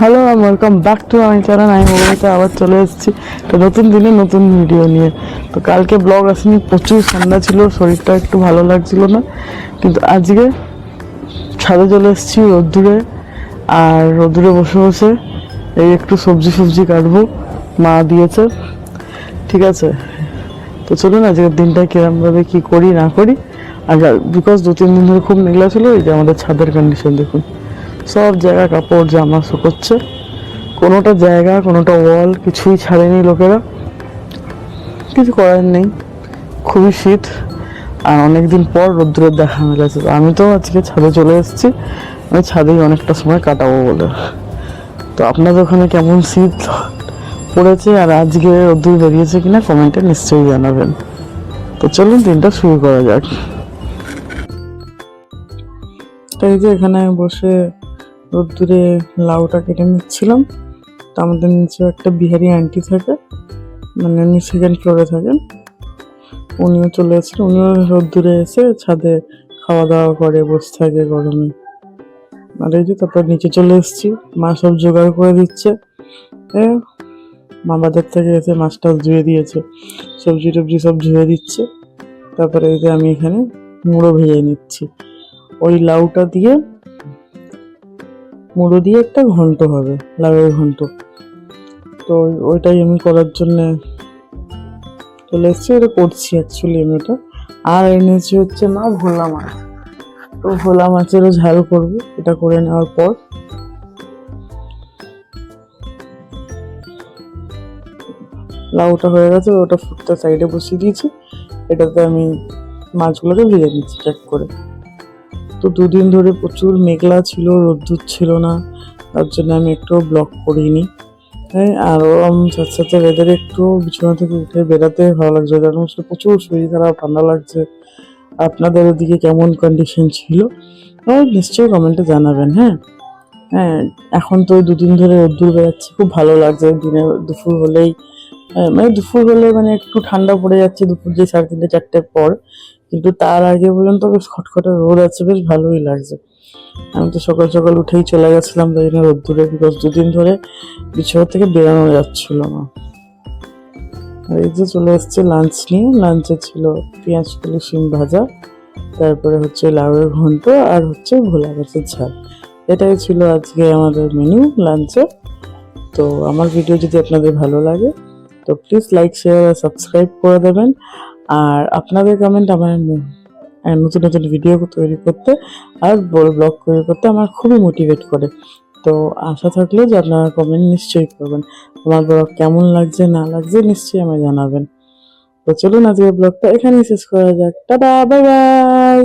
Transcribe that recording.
Hello welcome back to আমার channel আমি মোবাইলতে আবার চলে এসেছি। তো নতুন দিনে নতুন ভিডিও নিয়ে। তো কালকে ব্লগ আসেনি, প্রচুর ঠান্ডা ছিল, শরীরটা একটু ভালো লাগছিল না। কিন্তু আজকে ছাদে চলে এসেছি রোদ্দুরে। আর রোদ্দুরে বসে বসে এই একটু সবজি সবজি কাটবো, মা দিয়েছে। ঠিক আছে? তো চলুন আজকের দিনটা কিরমভাবে কি করি, না করি। আর বিকজ দু তিন দিন ধরে খুব মেঘলা ছিল, এই যে আমাদের ছাদের কন্ডিশন দেখুন। সব জায়গা কাপড় জামা শুকোচ্ছে। কোনোটা জায়গা, কোনোটা ওয়াল কিছুই ছাড়েনি লোকেরা। কিছু করার নেই। খুবই শীত। আর অনেকদিন পর রোদ্রের দেখা মেলেছে আমি তো আজকে ছাদে চলে এসেছি। আমি ছাদেই অনেকটা সময় কাটাবো বলে। তো আপনাদের ওখানে কেমন শীত পড়েছে আর আজকে রোদ্দুর বেরিয়েছে কিনা কমেন্টে নিশ্চয়ই জানাবেন। তো চলুন, দিনটা শুরু করা যাক। তো এই যে এখানে বসে রোদ্দুরে লাউটা কেটে নিচ্ছিলাম। তো আমাদের নিচে একটা বিহারি আন্টি থাকে মানে উনি সেকেন্ড ফ্লোরে থাকেন। উনিও চলে এসেছেন, উনিও রোদ্দুরে এসে ছাদে খাওয়া দাওয়া করে, বসে থাকে গরমে। আর এই যে তারপর নিচে চলে এসেছি, মা সব জোগাড় করে দিচ্ছে। মা বাজার থেকে এসে মাছটা ধুয়ে দিয়েছে, সবজি টবজি সব ধুয়ে দিচ্ছে। তারপরে এই যে আমি এখানে মুড়ো ভেজে নিচ্ছি। ওই লাউটা দিয়ে মুড়ো দিয়ে একটা ঘন্ট হবে, লাউয়ের ঘন্ট। তো ওইটাই আমি করার জন্যে চলে এসেছি, এটা করছি অ্যাকচুয়ালি আমি এটা। আর এনেছি হচ্ছে মা ভোলা মাছ। তো ভোলা মাছেরও ঝাল করব, এটা করে নেওয়ার পর। লাউটা হয়ে গেছে, ওটা ফুটতে সাইডে বসিয়ে দিয়েছি। এটাতে আমি মাছগুলোকে ভেজে নিচ্ছি চেক করে। তো দুদিন ধরে প্রচুর মেঘলা ছিল রোদ্দুর ছিল না তার জন্য আমি একটু ব্লক করিনি। হ্যাঁ আরও সাথে সাথে ওয়েদারে একটু বিছানা থেকে উঠে বেড়াতে ভালো লাগছে কারণ হচ্ছে প্রচুর শরীর খারাপ ঠান্ডা লাগছে। আপনাদের ওদিকে কেমন কন্ডিশন ছিল? আর নিশ্চয়ই কমেন্টে জানাবেন হ্যাঁ। হ্যাঁ এখন তো দুদিন ধরে রোদ্দুর বেড়াচ্ছে খুব ভালো লাগছে। দিনে দুপুর হলেই হ্যাঁ, মানে দুপুর হলে মানে একটু ঠান্ডা পড়ে যাচ্ছে দুপুর যে সাড়ে তিনটে, চারটের পর। কিন্তু তার আগে পর্যন্ত বেশ খটখটে রোদ আছে, বেশ ভালোই লাগছে। আমি তো সকাল সকাল উঠেই চলে গেছিলাম, তাই জন্য রোদ্দুরে বিকজ দুদিন ধরে বিছানা থেকে বেরোনো যাচ্ছিল না। আর এই যে চলে এসছে লাঞ্চ নিয়ে। লাঞ্চে ছিল পেঁয়াজ কলি শিম ভাজা, তারপরে হচ্ছে লাউয়ের ঘন্ট আর হচ্ছে ভোলা গাছের ঝাল। এটাই ছিল আজকে আমাদের মেনু লাঞ্চে তো আমার ভিডিও যদি আপনাদের ভালো লাগে তো প্লিজ লাইক শেয়ার আর সাবস্ক্রাইব করে দেবেন। আর আপনাদের কমেন্ট আমার নতুন নতুন ভিডিও তৈরি করতে আর বড় ব্লগ তৈরি করতে আমার খুবই মোটিভেট করে। তো আশা থাকলে যে আপনারা কমেন্ট নিশ্চয়ই করবেন। আমার ব্লগ কেমন লাগছে, না লাগছে নিশ্চয়ই আমায় জানাবেন। তো চলুন আজকের ব্লগটা এখানেই শেষ করা যাক। Tata bye bye